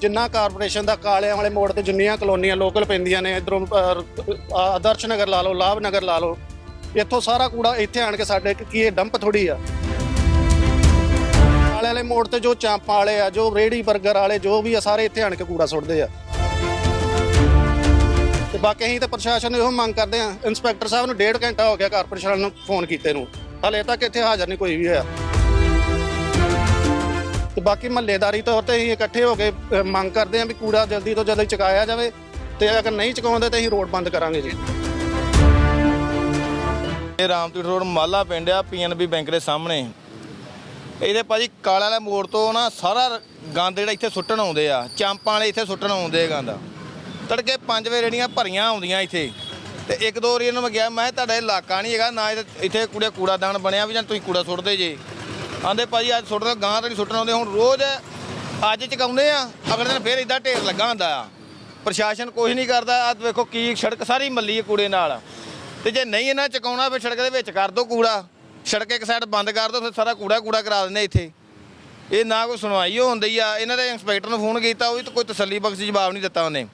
ਜਿੰਨਾ ਕਾਰਪੋਰੇਸ਼ਨ ਦਾ ਕਾਲਿਆਂ ਵਾਲੇ ਮੋੜ ਤੇ ਜਿੰਨੀਆਂ ਕਲੋਨੀਆਂ ਲੋਕਲ ਪੈਂਦੀਆਂ ਨੇ, ਇਧਰੋਂ ਆਦਰਸ਼ ਨਗਰ ਲਾ ਲਓ, ਲਾਭ ਨਗਰ ਲਾ ਲਓ, ਇੱਥੋਂ ਸਾਰਾ ਕੂੜਾ ਇੱਥੇ ਆਣ ਕੇ ਸਾਡੇ ਕੀ ਇਹ ਡੰਪ ਥੋੜੀ ਆ। ਕਾਲੇ ਵਾਲੇ ਮੋੜ ਤੇ ਜੋ ਚਾਂਪਾਂ ਵਾਲੇ ਆ, ਜੋ ਰੇੜੀ 버ਗਰ ਵਾਲੇ, ਜੋ ਵੀ ਆ, ਸਾਰੇ ਇੱਥੇ ਆਣ ਕੇ ਕੂੜਾ ਸੁੱਟਦੇ ਆ। ਤੇ ਬਾਕੀ ਅਸੀਂ ਤਾਂ ਪ੍ਰਸ਼ਾਸਨ ਨੂੰ ਇਹੋ ਮੰਗ ਕਰਦੇ ਆ, ਇੰਸਪੈਕਟਰ ਸਾਹਿਬ ਨੂੰ ਡੇਢ ਘੰਟਾ ਹੋ ਗਿਆ ਕਾਰਪੋਰੇਸ਼ਨ ਨੂੰ ਫੋਨ ਕੀਤੇ ਨੂੰ। ਹਾਲੇ ਤੱਕ ਇੱਥੇ ਹਾਜ਼ਰ ਨਹੀਂ ਕੋਈ ਵੀ ਹੋਇਆ। ਤੇ ਬਾਕੀ ਮਹੱਲੇਦਾਰੀ ਤੌਰ ਤੇ ਅਸੀਂ ਇਕੱਠੇ ਹੋ ਕੇ ਅ, ਮੰਗ ਕਰਦੇ ਹਾਂ ਵੀ ਕੂੜਾ ਜਲਦੀ ਤੋਂ ਜਲਦੀ ਚੁਕਾਇਆ ਜਾਵੇ ਤੇ ਅਗਰ ਨਹੀਂ ਚੁਕਾਉਂਦੇ ਤਾਂ ਅਸੀਂ ਰੋਡ ਬੰਦ ਕਰਾਂਗੇ ਜੀ। ਇਹ ਰਾਮਤੀਰ ਰੋਡ ਮਾਲਾ ਪਿੰਡ ਆ ਪੀਐਨਬੀ ਬੈਂਕ ਦੇ ਸਾਹਮਣੇ। ਇਹਦੇ ਭਾਜੀ ਕਾਲਾ ਵਾਲੇ ਮੋੜ ਤੋਂ ਨਾ ਸਾਰਾ ਗੰਦ ਜਿਹੜਾ ਇੱਥੇ ਸੁੱਟਣ ਆਉਂਦੇ ਆ ਚਾਂਪਾਂ ਵਾਲੇ ਇੱਥੇ ਸੁੱਟਣ ਆਉਂਦੇ ਆ ਗੰਦ। ਤੜਕੇ 5 ਵਜੇ ਰੇੜੀਆਂ ਭਰੀਆਂ ਆਉਂਦੀਆਂ ਇੱਥੇ ਤੇ ਇੱਕ ਦੋ ਵਾਰੀ ਇਹਨਾਂ ਨੂੰ ਗਿਆ ਮੈਂ ਕਿਹਾ ਤੁਹਾਡਾ ਇਹ ਇਲਾਕਾ ਨਹੀਂ ਹੈਗਾ ਨਾ ਇਹਦੇ- ਇੱਥੇ ਕੂੜੇ ਕੂੜਾਦਾਨ ਬਣਿਆ ਵੀ ਜਾਂ ਤੁਸੀਂ ਕੂੜਾ ਸੁੱਟਦੇ ਜੇ। ਆਂਦੇ ਭਾਜੀ, ਅੱਜ ਸੁੱਟਦੇ, ਗਾਂ ਤਾਂ ਨਹੀਂ ਸੁੱਟਣਾ ਆਉਂਦੇ, ਹੁਣ ਰੋਜ਼ ਅੱਜ ਚਕਾਉਂਦੇ ਆ, ਅਗਲੇ ਦਿਨ ਫੇਰ ਇਦਾਂ ਢੇਰ ਲੱਗਾ ਹੁੰਦਾ ਆ। ਪ੍ਰਸ਼ਾਸਨ ਕੁਝ ਨਹੀਂ ਕਰਦਾ ਆ ਵੇਖੋ ਕੀ ਸੜਕ ਸਾਰੀ ਮੱਲੀ ਹੈ ਕੂੜੇ ਨਾਲ। ਤੇ ਜੇ ਨਹੀਂ ਇਹਨਾਂ ਚਕਾਉਣਾ, ਫਿਰ ਸੜਕ ਦੇ ਵਿੱਚ ਕਰ ਦੋ ਕੂੜਾ। ਸੜਕ ਇੱਕ ਸਾਈਡ ਬੰਦ ਕਰ ਦੋ, ਫਿਰ ਸਾਰਾ ਕੂੜਾ ਕੂੜਾ ਕਰਾ ਦਿੰਦੇ ਇੱਥੇ। ਇਹ ਨਾ ਕੋਈ ਸੁਣਵਾਈ ਹੁੰਦੀ ਆ, ਇਹਨਾਂ ਦੇ ਇੰਸਪੈਕਟਰ ਨੂੰ ਫੋਨ ਕੀਤਾ, ਉਹ ਵੀ ਤਾਂ ਕੋਈ ਤਸੱਲੀ ਬਖਸ਼ ਜਵਾਬ ਨਹੀਂ ਦਿੱਤਾ ਉਹਨੇ।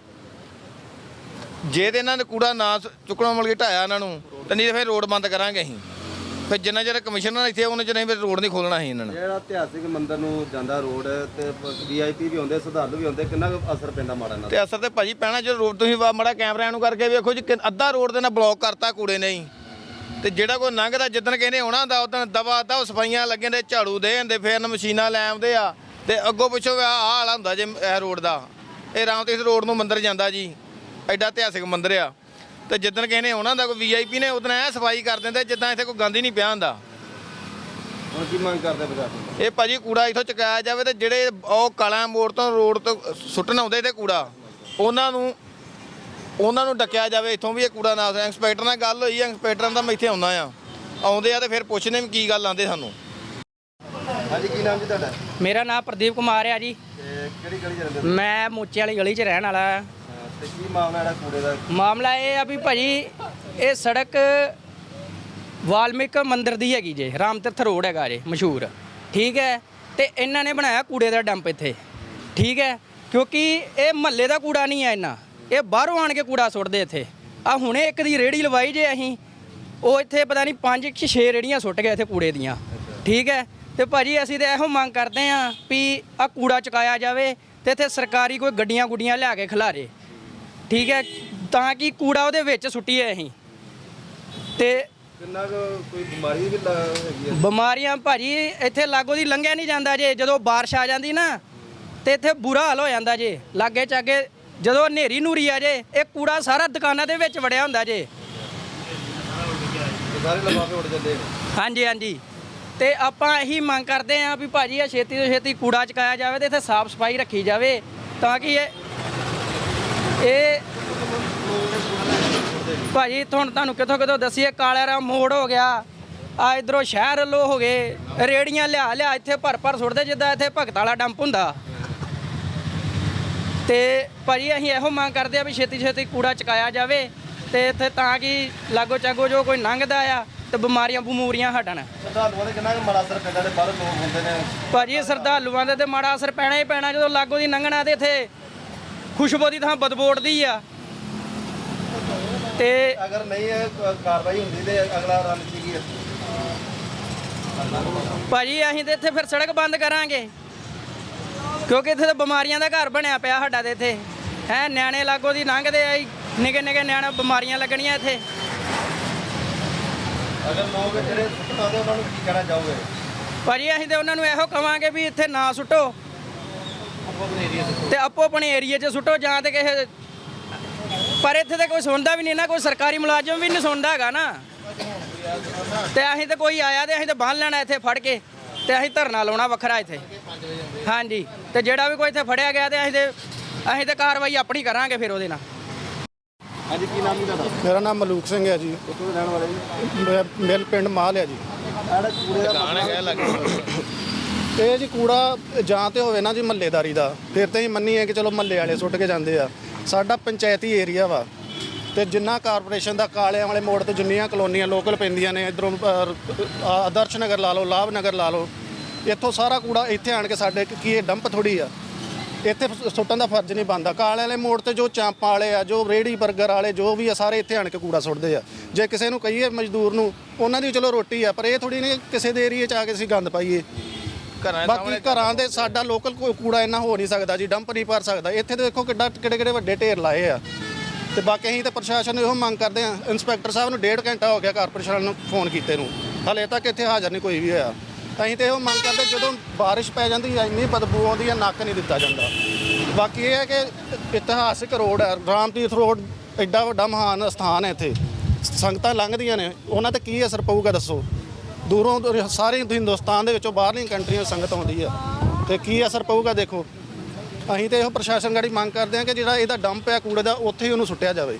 ਜੇ ਤੇ ਇਹਨਾਂ ਨੇ ਕੂੜਾ ਨਾ ਚੁੱਕਣਾ ਮਿਲ ਕੇ ਢਾਇਆ ਇਹਨਾਂ ਨੂੰ, ਤੇ ਨਹੀਂ ਤੇ ਫਿਰ ਰੋਡ ਬੰਦ ਕਰਾਂਗੇ ਅਸੀਂ। ਫਿਰ ਜਿੰਨਾ ਚਿਰ ਕਮਿਸ਼ਨਰ ਇੱਥੇ ਉਹਨੇ ਚਿਰ ਅਸੀਂ ਫਿਰ ਰੋਡ ਨਹੀਂ ਖੋਲਣਾ ਸੀ ਇਹਨਾਂ ਨੇ। ਜਿਹੜਾ ਇਤਿਹਾਸਿਕ ਮੰਦਿਰ ਨੂੰ ਜਾਂਦਾ ਰੋਡ ਤੇ ਵੀਆਈਪੀ ਵੀ ਹੁੰਦੇ ਸ਼ਰਧਾਲੂ ਵੀ ਹੁੰਦੇ ਕਿੰਨਾ ਕੁ ਅਸਰ ਪੈਂਦਾ ਮਾੜਾ ਦਾ ਤੇ? ਅਸਰ ਤੇ ਭਾਜੀ ਪੈਣਾ ਜੇ ਰੋਡ ਤੁਸੀਂ ਵਾ- ਮਾੜਾ ਕੈਮਰਿਆਂ ਨੂੰ ਕਰਕੇ ਵੇਖੋ ਜੀ ਕਿ ਅੱਧਾ ਰੋਡ ਦੇ ਨਾਲ ਬਲੌਕ ਕਰਤਾ ਕੂੜੇ ਨੇ ਹੀ। ਤੇ ਜਿਹੜਾ ਕੋਈ ਲੰਘਦਾ ਜਿੱਦਣ ਕਹਿੰਦੇ ਆਉਣਾ ਹੁੰਦਾ ਉਦੋਂ ਦਵਾ ਦਵ ਸਫਾਈਆਂ ਲੱਗੇ ਨੇ ਝਾੜੂ ਦੇ ਹੁੰਦੇ ਫੇਰ ਨ ਮਸ਼ੀਨਾਂ ਲੈ ਆਉਂਦੇ ਆ। ਤੇ ਅੱਗੋਂ ਪਿੱਛੋਂ ਆਹ ਆਹ ਹਾਲ ਹੁੰਦਾ ਜੇ ਇਹ ਰੋਡ ਦਾ। ਇਹ ਰਾਮਤੀਰਥ ਰੋਡ ਨੂੰ ਮੰਦਿਰ ਜਾਂਦਾ ਜੀ। ਐਡਾ ਇਤਿਹਾਸਿਕ ਮੰਦਿਰ ਆ। ਤੇ ਜਿੱਦਣ ਕਹਿੰਦੇ ਆਉਣਾ ਹੁੰਦਾ ਕੋਈ ਵੀਆਈਪੀ ਨੇ ਉਦੋਂ ਐ ਸਫ਼ਾਈ ਕਰ ਦਿੰਦੇ ਜਿੱਦਾਂ ਇੱਥੇ ਕੋਈ ਗੰਦ ਹੀ ਨਹੀਂ ਪਿਆ ਹੁੰਦਾ। ਹੁਣ ਕੀ ਮੰਗ ਕਰਦੇ ਪ੍ਰਸ਼ਾਸਨ ਇਹ ਭਾਜੀ ਕੂੜਾ ਇਥੋਂ ਚੁਕਾਇਆ ਜਾਵੇ ਤੇ ਜਿਹੜੇ ਉਹ ਕਾਲਾ ਮੋੜ ਤੋਂ ਰੋਡ ਤੋਂ ਸੁੱਟਣ ਆਉਂਦੇ ਤੇ ਕੂੜਾ ਉਹਨਾਂ ਨੂੰ ਉਹਨਾਂ ਨੂੰ ਡੱਕਿਆ ਜਾਵੇ ਇਥੋਂ ਵੀ ਇਹ ਕੂੜਾ ਨਾ ਇੰਸਪੈਕਟਰ ਨਾਲ ਗੱਲ ਹੋਈ ਇੰਸਪੈਕਟਰਾਂ ਦਾ ਮੈਂ ਇੱਥੇ ਆਉਣਾ ਆ। ਆਉਂਦੇ ਆ ਤੇ ਫਿਰ ਪੁੱਛਦੇ ਵੀ ਕੀ ਗੱਲ ਆਂਦੇ ਸਾਨੂੰ। ਹਾਂਜੀ ਕੀ ਨਾਮ ਜੀ ਤੁਹਾਡਾ? ਮੇਰਾ ਨਾਮ ਪ੍ਰਦੀਪ ਕੁਮਾਰ ਆ ਜੀ। ਤੇ ਕਿਹੜੀ ਗਲੀ ਚ ਰਹਿੰਦੇ? ਮੈਂ ਮੋਚੇ ਵਾਲੀ ਗਲੀ 'ਚ ਰਹਿਣ ਵਾਲਾ। ਤੇ ਕੀ ਮਾਮਲਾ ਜਿਹੜਾ ਕੂੜੇ ਦਾ? ਮਾਮਲਾ ਇਹ ਆ ਵੀ ਭਾਜੀ, ਇਹ ਸੜਕ ਵਾਲਮੀਕ ਮੰਦਿਰ ਦੀ ਹੈਗੀ ਜੇ, ਰਾਮ ਤੀਰਥ ਰੋਡ ਹੈਗਾ ਜੇ, ਮਸ਼ਹੂਰ। ਠੀਕ ਹੈ? ਤੇ ਇਹਨਾਂ ਨੇ ਬਣਾਇਆ ਕੂੜੇ ਦਾ ਡੰਪ ਇੱਥੇ। ਠੀਕ ਹੈ? ਕਿਉਂਕਿ ਇਹ ਮਹੱਲੇ ਦਾ ਕੂੜਾ ਨਹੀਂ ਹੈ ਇਹਨਾਂ। ਇਹ ਬਾਹਰੋਂ ਆਣ ਕੇ ਕੂੜਾ ਸੁੱਟਦੇ ਇੱਥੇ। ਆ ਹੁਣੇ ਇੱਕ ਦੀ ਰੇੜੀ ਲਵਾਈ ਜੇ ਅਸੀਂ, ਉਹ ਇੱਥੇ ਪਤਾ ਨਹੀਂ ਪੰਜ ਕਿ ਛੇ ਰੇੜੀਆਂ ਸੁੱਟ ਗਏ ਇੱਥੇ ਕੂੜੇ ਦੀਆਂ। ਠੀਕ ਹੈ? ਤੇ ਭਾਜੀ ਅਸੀਂ ਤੇ ਇਹੋ ਮੰਗ ਕਰਦੇ ਆਂ ਵੀ ਆ ਕੂੜਾ ਚੁਕਾਇਆ ਜਾਵੇ ਤੇ ਇੱਥੇ ਸਰਕਾਰੀ ਕੋਈ ਗੱਡੀਆਂ ਗੁੱਡੀਆਂ ਲਿਆ ਕੇ ਖਿਲਾਰੇ। ਠੀਕ ਹੈ ਤਾਂ ਕਿ ਕੂੜਾ ਉਹਦੇ ਵਿੱਚ ਸੁੱਟੀਏ ਅਸੀਂ। ਤੇ ਕਿੰਨਾ ਕੁ ਕੋਈ ਬਿਮਾਰੀ ਵੀ ਲਾ- ਹੈਗੀ ਹੈ ਬਿਮਾਰੀਆਂ ਭਾਜੀ ਇੱਥੇ ਲਾਗੋ ਦੀ ਲੰਘਿਆ ਨਹੀਂ ਜਾਂਦਾ ਜੇ ਜਦੋਂ ਬਾਰਿਸ਼ ਆ ਜਾਂਦੀ ਨਾ ਤੇ ਇੱਥੇ ਬੁਰਾ ਹਾਲ ਹੋ ਜਾਂਦਾ ਜੇ। ਲਾਗੇ ਚਾਗੇ ਜਦੋਂ ਹਨੇਰੀ ਨੂਰੀ ਆ ਜੇ ਇਹ ਕੂੜਾ ਸਾਰਾ ਦੁਕਾਨਾਂ ਦੇ ਵਿੱਚ ਵੜਿਆ ਹੁੰਦਾ ਜੇ। ਤੇ ਸਾਰੇ ਲਫਾਫੇ ਉੱਡ ਜਾਂਦੇ ਨੇ ਹਾਂਜੀ ਹਾਂਜੀ। ਤੇ ਆਪਾਂ ਇਹੀ ਮੰਗ ਕਰਦੇ ਆਂ ਵੀ ਭਾਜੀ ਇਹ ਛੇਤੀ ਤੋਂ ਛੇਤੀ ਕੂੜਾ ਚਕਾਇਆ ਜਾਵੇ ਤੇ ਇੱਥੇ ਸਾਫ਼ ਸਫ਼ਾਈ ਰੱਖੀ ਜਾਵੇ ਤਾਂ ਕਿ ਇਹ ਇਹ ਭਾਜੀ ਤੁਹਾਨੂੰ ਤੁਹਾਨੂੰ ਕਿੱਥੋਂ ਕਿੱਥੋਂ ਦਸੀਏ? ਕਾਲੇ ਰਾ ਮੋੜ ਹੋ ਗਿਆ। ਆ ਇਧਰੋਂ ਸ਼ਹਿਰ ਲੋ ਹੋ ਗਏ। ਰੇੜੀਆਂ ਲਿਆ ਲਿਆ ਇੱਥੇ ਭਰ ਭਰ ਸੁੱਟਦੇ ਜਿੱਦਾਂ ਇੱਥੇ ਭਗਤ ਵਾਲਾ ਡੰਪ ਹੁੰਦਾ। ਤੇ ਭਾਜੀ ਅਸੀਂ ਇਹੋ ਮੰਗ ਕਰਦੇ ਆ ਵੀ ਛੇਤੀ ਛੇਤੀ ਕੂੜਾ ਚਕਾਇਆ ਜਾਵੇ। ਤੇ ਇੱਥੇ ਤਾਂ ਕਿ ਲਾਗੋ ਚਾਗੋ ਜੋ ਕੋਈ ਲੰਘਦਾ ਆ ਤੇ ਬਿਮਾਰੀਆਂ ਬਮੂਰੀਆਂ ਹਟਣ। ਸ਼ਰਧਾਲੂਆਂ ਦੇ ਕਿੰਨਾ ਕੁ ਮਾੜਾ ਅਸਰ ਪੈਂਦਾ ਤੇ ਬਾਹਰੋਂ ਲੋਕ ਹੁੰਦੇ ਨੇ? ਭਾਜੀ ਸਰਦਾਲੂਆਂ ਦੇ ਤੇ ਮਾੜਾ ਅਸਰ ਪੈਣਾ ਹੀ ਪੈਣਾ ਜਦੋਂ ਲਾਗੋ ਦੀ ਲੰਘਣਾ ਤੇ ਇੱਥੇ ਖੁਸ਼ਬੂ ਦੀ ਥਾਂ ਬਦਬੂ ਉੱਡਦੀ ਆ। ਤੇ ਅਗਰ ਨਹੀਂ ਇਹ ਕਾਰਵਾਈ ਹੁੰਦੀ ਤੇ ਅਗਲਾ ਰਨ ਕੀ ਹੈ ਭਾਜੀ ਅਸੀਂ ਤੇ ਇੱਥੇ ਫਿਰ ਸੜਕ ਬੰਦ ਕਰਾਂਗੇ। ਕਿਉਂਕਿ ਇੱਥੇ ਤਾਂ ਬਿਮਾਰੀਆਂ ਦਾ ਘਰ ਬਣਿਆ ਪਿਆ ਸਾਡਾ ਤੇ ਇੱਥੇ। ਹੈ ਨਿਆਣੇ ਲਾਗੋ ਦੀ ਲੰਘਦੇ ਆ ਨਿੱਕੇ ਨਿੱਕੇ ਨਿਆਣੇ ਬਿਮਾਰੀਆਂ ਲੱਗਣੀਆਂ ਇੱਥੇ। ਅਗਰ ਲੋਕ ਜਿਹੜੇ ਸੁੱਟਾਉਂਦੇ ਉਹਨਾਂ ਨੂੰ ਕੀ ਕਹਿਣਾ ਚਾਹੋਗੇ? ਭਾਜੀ ਅਸੀਂ ਤੇ ਉਹਨਾਂ ਨੂੰ ਇਹੋ ਕਵਾਂਗੇ ਵੀ ਇੱਥੇ ਨਾ ਸੁੱਟੋ। ਤੇ ਆਪੋ ਆਪਣੇ ਏਰੀਏ 'ਚ ਸੁੱਟੋ ਜਾਂ ਤੇ ਕਿਸੇ ਪਰ ਇੱਥੇ ਤੇ ਕੋਈ ਸੁਣਦਾ ਵੀ ਨਹੀਂ ਨਾ ਕੋਈ ਸਰਕਾਰੀ ਮੁਲਾਜ਼ਮ ਵੀ ਨਹੀਂ ਸੁਣਦਾ ਹੈਗਾ ਨਾ। ਤੇ ਅਸੀਂ ਤੇ ਕੋਈ ਆਇਆ ਤੇ ਅਸੀਂ ਤੇ ਬੰਨ ਲੈਣਾ ਇੱਥੇ ਫੜ ਕੇ ਤੇ ਅਸੀਂ ਧਰਨਾ ਲਾਉਣਾ ਵੱਖਰਾ ਇੱਥੇ। ਹਾਂਜੀ ਤੇ ਜਿਹੜਾ ਵੀ ਕੋਈ ਇੱਥੇ ਫੜਿਆ ਗਿਆ ਤੇ ਅਸੀਂ ਤੇ ਅਸੀਂ ਤੇ ਕਾਰਵਾਈ ਆਪਣੀ ਕਰਾਂਗੇ ਫਿਰ ਉਹਦੇ ਨਾਲ। ਹਾਂਜੀ ਕੀ ਨਾਮ ਤੁਹਾਡਾ? ਮੇਰਾ ਨਾਮ ਮਲੂਕ ਸਿੰਘ ਹੈ ਜੀ। ਕਿੱਥੋਂ ਦੇ ਰਹਿਣ ਵਾਲੇ ਜੀ? ਮੈਂ- ਮਿਲ ਪਿੰਡ ਮਾਲ ਹੈ ਜੀ। ਆੜਾ ਕੂੜੇ ਦਾ ਮਸਲਾ ਇਹ ਜੀ ਕੂੜਾ ਜਾਂ ਤੇ ਹੋਵੇ ਨਾ ਜੀ ਮਹੱਲੇਦਾਰੀ ਦਾ, ਫਿਰ ਤਾਂ ਹੀ ਮੰਨੀਏ ਕਿ ਚਲੋ ਮਹੱਲੇ ਵਾਲੇ ਸੁੱਟ ਕੇ ਜਾਂਦੇ ਆ। ਸਾਡਾ ਪੰਚਾਇਤੀ ਏਰੀਆ ਵਾ ਤੇ ਜਿੰਨਾ ਕਾਰਪੋਰੇਸ਼ਨ ਦਾ ਕਾਲਿਆਂ ਵਾਲੇ ਮੋੜ ਤੇ ਜਿੰਨੀਆਂ ਕਲੋਨੀਆਂ ਲੋਕਲ ਪੈਂਦੀਆਂ ਨੇ, ਇਧਰੋਂ ਆਦਰਸ਼ ਨਗਰ ਲਾ ਲਓ, ਲਾਭ ਨਗਰ ਲਾ ਲਓ, ਇੱਥੋਂ ਸਾਰਾ ਕੂੜਾ ਇੱਥੇ ਆਣ ਕੇ ਸਾਡੇ ਕੀ ਇਹ ਡੰਪ ਥੋੜੀ ਆ। ਇੱਥੇ ਸੁੱਟਣ ਦਾ ਫਰਜ਼ ਨਹੀਂ ਬਣਦਾ। ਕਾਲੇ ਵਾਲੇ ਮੋੜ ਤੇ ਜੋ ਚਾਂਪਾਂ ਵਾਲੇ ਆ, ਜੋ ਰੇੜੀ 버ਗਰ ਵਾਲੇ, ਜੋ ਵੀ ਆ, ਸਾਰੇ ਇੱਥੇ ਆਣ ਕੇ ਕੂੜਾ ਸੁੱਟਦੇ ਆ। ਜੇ ਕਿਸੇ ਨੂੰ ਕਹੀਏ ਮਜ਼ਦੂਰ ਨੂੰ, ਉਹਨਾਂ ਦੀ ਚਲੋ ਰੋਟੀ ਆ, ਪਰ ਇਹ ਥੋੜੀ ਨਹੀਂ ਕਿਸੇ ਦੇ ਏਰੀਏ 'ਚ ਆ ਕੇ ਅਸੀਂ ਗੰਦ ਪਾਈਏ। ਘਰਾਂ ਬਾਕੀ ਘਰਾਂ ਦੇ ਸਾਡਾ ਲੋਕਲ ਕੂੜਾ ਇੰਨਾ ਹੋ ਨਹੀਂ ਸਕਦਾ ਜੀ ਡੰਪ ਨਹੀਂ ਭਰ ਸਕਦਾ। ਇੱਥੇ ਤੇ ਦੇਖੋ ਕਿੱਡਾ ਕਿਹੜੇ ਕਿਹੜੇ ਵੱਡੇ ਢੇਰ ਲਾਏ ਆ। ਤੇ ਬਾਕੀ ਅਸੀਂ ਤੇ ਪ੍ਰਸ਼ਾਸਨ ਨੂੰ ਇਹੋ ਮੰਗ ਕਰਦੇ ਆ ਇੰਸਪੈਕਟਰ ਸਾਹਿਬ ਨੂੰ ਡੇਢ ਘੰਟਾ ਹੋ ਗਿਆ ਕਾਰਪੋਰੇਸ਼ਨ ਨੂੰ ਫੋਨ ਕੀਤੇ ਨੂੰ। ਹਲੇ ਤੱਕ ਇੱਥੇ ਹਾਜ਼ਰ ਨਹੀਂ ਕੋਈ ਵੀ ਹੋਇਆ। ਅਸੀਂ ਤੇ ਇਹੋ ਮੰਗ ਕਰਦੇ ਜਦੋਂ ਬਾਰਿਸ਼ ਪੈ ਜਾਂਦੀ ਹੈ ਇੰਨੀ ਬਦਬੂ ਆਉਂਦੀ ਹੈ ਨੱਕ ਨਹੀਂ ਦਿੱਤਾ ਜਾਂਦਾ। ਬਾਕੀ ਇਹ ਹੈ ਕਿ ਇਤਿਹਾਸਿਕ ਰੋਡ ਹੈ। ਰਾਮਤੀਰਥ ਰੋਡ ਐਡਾ ਵੱਡਾ ਮਹਾਨ ਸਥਾਨ ਹੈ ਇੱਥੇ। ਸੰਗਤਾਂ ਲੰਘਦੀਆਂ ਨੇ। ਉਹਨਾਂ ਤੇ ਕੀ ਅਸਰ ਪਊਗਾ ਦੱਸੋ? ਦੂਰੋਂ ਦੂਰ ਸਾਰੇ ਹਿੰਦੁਸਤਾਨ ਦੇ ਵਿੱਚੋਂ ਬਾਹਰਲੀਆਂ ਕੰਟਰੀਆਂ ਤੋਂ ਸੰਗਤ ਆਉਂਦੀ ਆ। ਤੇ ਕੀ ਅਸਰ ਪਊਗਾ ਦੇਖੋ ਅਸੀਂ ਤੇ ਇਹੋ ਪ੍ਰਸ਼ਾਸਨ ਗਾੜੀ ਮੰਗ ਕਰਦੇ ਹਾਂ ਕਿ ਜਿਹੜਾ ਇਹਦਾ ਡੰਪ ਹੈ ਕੂੜੇ ਦਾ ਉੱਥੇ ਹੀ ਉਹਨੂੰ ਸੁੱਟਿਆ ਜਾਵੇ।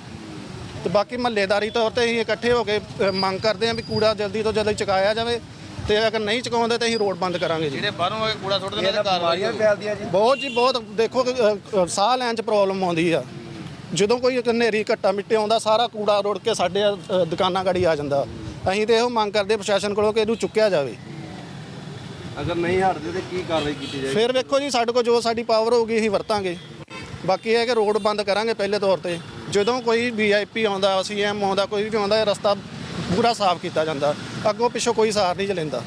ਤੇ ਬਾਕੀ ਮਹੱਲੇਦਾਰੀ ਤੌਰ ਤੇ ਅਸੀਂ ਇਕੱਠੇ ਹੋ ਕੇ ਅ, ਮੰਗ ਕਰਦੇ ਹਾਂ ਵੀ ਕੂੜਾ ਜਲਦੀ ਤੋਂ ਜਲਦੀ ਚੁਕਾਇਆ ਜਾਵੇ। ਤੇ ਅਗਰ ਨਹੀਂ ਚੁਕਾਉਂਦੇ ਤਾਂ ਅਸੀਂ ਰੋਡ ਬੰਦ ਕਰਾਂਗੇ ਜੀ। ਜਿਹੜੇ ਬਾਹਰੋਂ ਆ ਕੇ ਕੂੜਾ ਸੁੱਟਦੇ ਨੇ ਕਾਰਵਾਈ ਬਿਮਾਰੀਆਂ ਫੈਲਦੀਆਂ ਜੀ। ਬਹੁਤ ਜੀ ਬਹੁਤ ਦੇਖੋ ਕਿ, ਅ, ਅ, ਸਾਹ ਲੈਣ 'ਚ ਪ੍ਰੋਬਲਮ ਆਉਂਦੀ ਆ। ਜਦੋਂ ਕੋਈ ਹਨੇਰੀ ਘੱਟਾ ਮਿੱਟੇ ਆਉਂਦਾ ਸਾਰਾ ਕੂੜਾ ਰੋੜ ਕੇ ਸਾਡੇ ਅ, ਦੁਕਾਨਾਂ ਗਾੜੀ ਆ ਜਾਂਦਾ। ਅਸੀਂ ਤੇ ਇਹੋ ਮੰਗ ਕਰਦੇ ਪ੍ਰਸ਼ਾਸਨ ਕੋਲੋਂ ਕਿ ਇਹਨੂੰ ਚੁੱਕਿਆ ਜਾਵੇ। ਅਗਰ ਨਹੀਂ ਹਟਦੇ ਤੇ ਕੀ ਕਾਰਵਾਈ ਕੀਤੀ ਜਾਏਗੀ? ਫਿਰ ਵੇਖੋ ਜੀ ਸਾਡੇ ਕੋਲ ਜੋ ਸਾਡੀ ਪਾਵਰ ਹੋਊਗੀ ਅਸੀਂ ਵਰਤਾਂਗੇ। ਬਾਕੀ ਇਹ ਹੈ ਕਿ ਰੋਡ ਬੰਦ ਕਰਾਂਗੇ ਪਹਿਲੇ ਤੌਰ ਤੇ। ਜਦੋਂ ਕੋਈ ਵੀਆਈਪੀ ਆਉਂਦਾ ਸੀਐਮ ਆਉਂਦਾ ਕੋਈ ਵੀ ਆਉਂਦਾ ਇਹ ਰਸਤਾ ਪੂਰਾ ਸਾਫ਼ ਕੀਤਾ ਜਾਂਦਾ। ਅੱਗੋਂ ਪਿੱਛੋਂ ਕੋਈ ਸਾਰ ਨਹੀਂ ਚਲੇਂਦਾ।